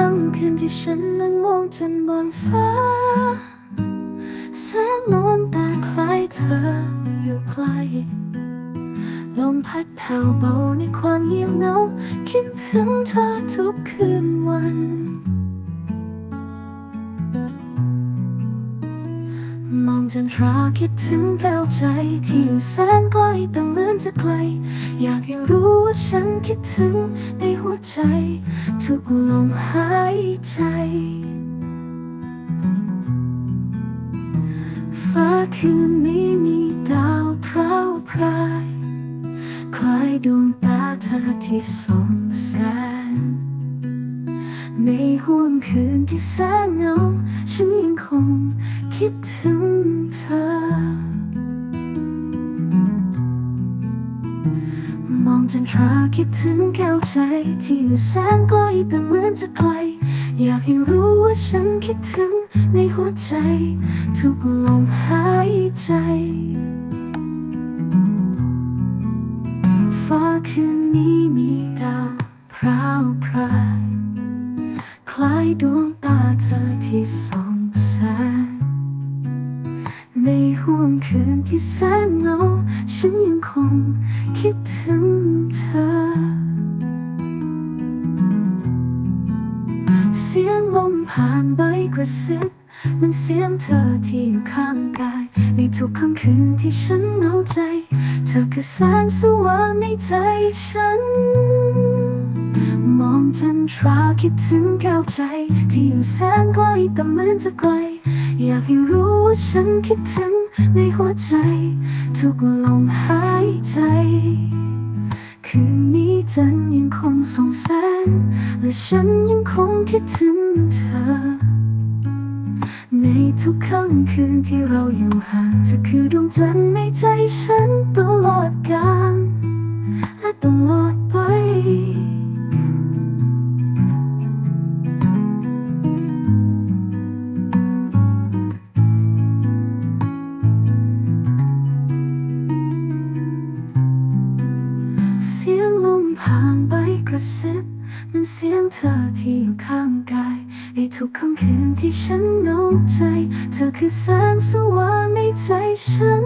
ค่ำคืนที่ฉันนั่งมองจนบนฟ้าแสงนอนต่คล้ายเธออยู่ไกลลมพัดแผ่วเบาในความเงียบเหงาคิดถึงเธอทุกคืนวัน มองจนทราคิดถึงแก้วใจที่อยู่แสนไกลแต่เหมือนจะไกล อยากให้รู้ว่าฉันคิดถึงในหัวใจ ทุกลมหายใจ ฟ้าคืนนี้มีดาวพราวพราย คล้ายดวงตาเธอที่ส่องแสงในห่วงคืนที่แสนเงา ฉันยังคงคิดถึงเธอ จันทราคิดถึงแก้วใจ ที่อยู่แสนไกลแต่เหมือนจะไกล อยากให้รู้ว่าฉันคิดถึงในหัวใจ ทุกลมหายใจฟ้าคืนนี้มีดาวพราวพรายคล้ายดวงตาเธอที่ส่องแสงในห่วงคืนที่แสนเงา ฉันยังคงคิดถึงเธอ เสียงลมผ่านใบกระซิบมันเสียงเธอที่อยู่ข้างกาย ในทุกค่ำคืนที่ฉันเหงาใจ เธอคือแสงสว่างในใจฉัน มองจันทราคิดถึงแก้วใจ ที่อยู่แสนไกลแต่เหมือนจะไกล อยากให้รู้ว่าฉันคิดถึงในหัวใจ ทุกลมหายใจ คืนนี้จันยังคงส่องแสง และฉันยังคงคิดถึงเธอ ในทุกค่ำคืนที่เราอยู่ห่างเธอคือดวงจันทร์ในใจฉันตลอด ผ่านใบกระซิบมันเสียงเธอที่อยู่ข้างกาย ในทุกค่ำคืนที่ฉันโน้ใจ เธอคือแสงสว่างในใจฉัน